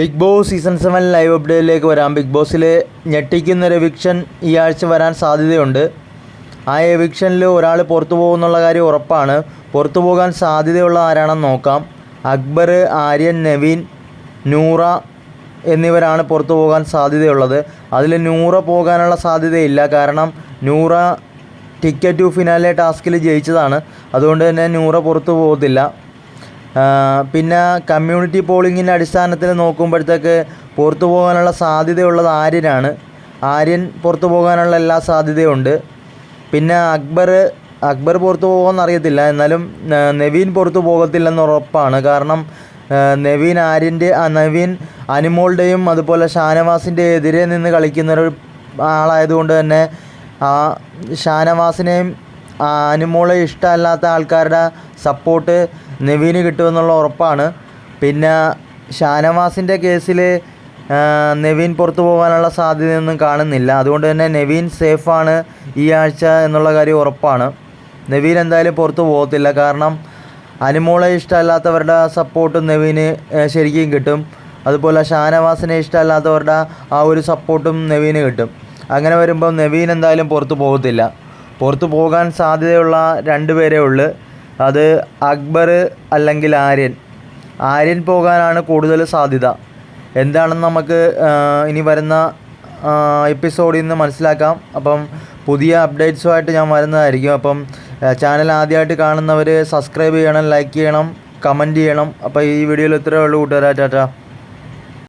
Bigg Boss season seven live അപ്ഡേറ്റിലേക്ക് വരാം. Big ബോസിൽ ഞെട്ടിക്കുന്ന ഒരു എവിക്ഷൻ ഈ ആഴ്ച വരാൻ സാധ്യതയുണ്ട്. ആ എവിക്ഷനിൽ ഒരാൾ പുറത്തു പോകുന്നുള്ള കാര്യം ഉറപ്പാണ്. പുറത്തു പോകാൻ സാധ്യതയുള്ള ആരാണെന്ന് നോക്കാം. അക്ബർ ആര്യൻ നവീൻ നൂറ എന്നിവരാണ് പുറത്തു പോകാൻ സാധ്യതയുള്ളത്. അതിൽ നൂറ പോകാനുള്ള സാധ്യതയില്ല. കാരണം നൂറ ടിക്കറ്റ് ടു ഫിനാലെ ടാസ്കിൽ ജയിച്ചതാണ്. അതുകൊണ്ട് തന്നെ നൂറ പുറത്തു പോകത്തില്ല. പിന്നെ കമ്മ്യൂണിറ്റി പോളിങ്ങിന്റെ അടിസ്ഥാനത്തിൽ നോക്കുമ്പോഴത്തേക്ക് പുറത്തു പോകാനുള്ള സാധ്യതയുള്ളത് ആര്യനാണ്. ആര്യൻ പുറത്തു പോകാനുള്ള എല്ലാ സാധ്യതയുണ്ട്. പിന്നെ അക്ബർ അക്ബർ പുറത്തു പോകുമെന്ന് അറിയത്തില്ല. എന്നാലും നവീൻ പുറത്തു പോകത്തില്ലെന്ന് ഉറപ്പാണ്. കാരണം നവീൻ ആര്യന്റെ നവീൻ അനിമോളുടെയും അതുപോലെ ഷാനവാസിന്റെ എതിരെ നിന്ന് കളിക്കുന്ന ഒരു ആളായതുകൊണ്ട് തന്നെ ആ ഷാനവാസിനെയും അനുമോളെ ഇഷ്ടമല്ലാത്ത ആൾക്കാരുടെ സപ്പോർട്ട് നവീന് കിട്ടുമെന്നുള്ള ഉറപ്പാണ്. പിന്നെ ഷാനവാസിന്റെ കേസിൽ നവീൻ പുറത്തു പോകാനുള്ള സാധ്യതയൊന്നും കാണുന്നില്ല. അതുകൊണ്ട് തന്നെ നവീൻ സേഫാണ് ഈ ആഴ്ച എന്നുള്ള കാര്യം ഉറപ്പാണ്. നവീൻ എന്തായാലും പുറത്തു പോകത്തില്ല. കാരണം അനുമോളെ ഇഷ്ടമല്ലാത്തവരുടെ സപ്പോർട്ടും നവീന് ശരിക്കും കിട്ടും. അതുപോലെ ഷാനവാസിനെ ഇഷ്ടമല്ലാത്തവരുടെ ആ ഒരു സപ്പോർട്ടും നവീന് കിട്ടും. അങ്ങനെ വരുമ്പോൾ നവീൻ എന്തായാലും പുറത്തു പോകത്തില്ല. പുറത്തു പോകാൻ സാധ്യതയുള്ള രണ്ട് പേരേ ഉള്ളൂ. അത് അക്ബർ അല്ലെങ്കിൽ ആര്യൻ. ആര്യൻ പോകാനാണ് കൂടുതൽ സാധ്യത. എന്താണെന്ന് നമുക്ക് ഇനി വരുന്ന എപ്പിസോഡിൽ നിന്ന് മനസ്സിലാക്കാം. അപ്പം പുതിയ അപ്ഡേറ്റ്സുമായിട്ട് ഞാൻ വരുന്നതായിരിക്കും. അപ്പം ചാനൽ ആദ്യമായിട്ട് കാണുന്നവർ സബ്സ്ക്രൈബ് ചെയ്യണം ലൈക്ക് ചെയ്യണം കമന്റ് ചെയ്യണം. അപ്പോൾ ഈ വീഡിയോയിൽ ഇത്രയേ ഉള്ളൂ കൂട്ടുകാരാ. ടാറ്റ.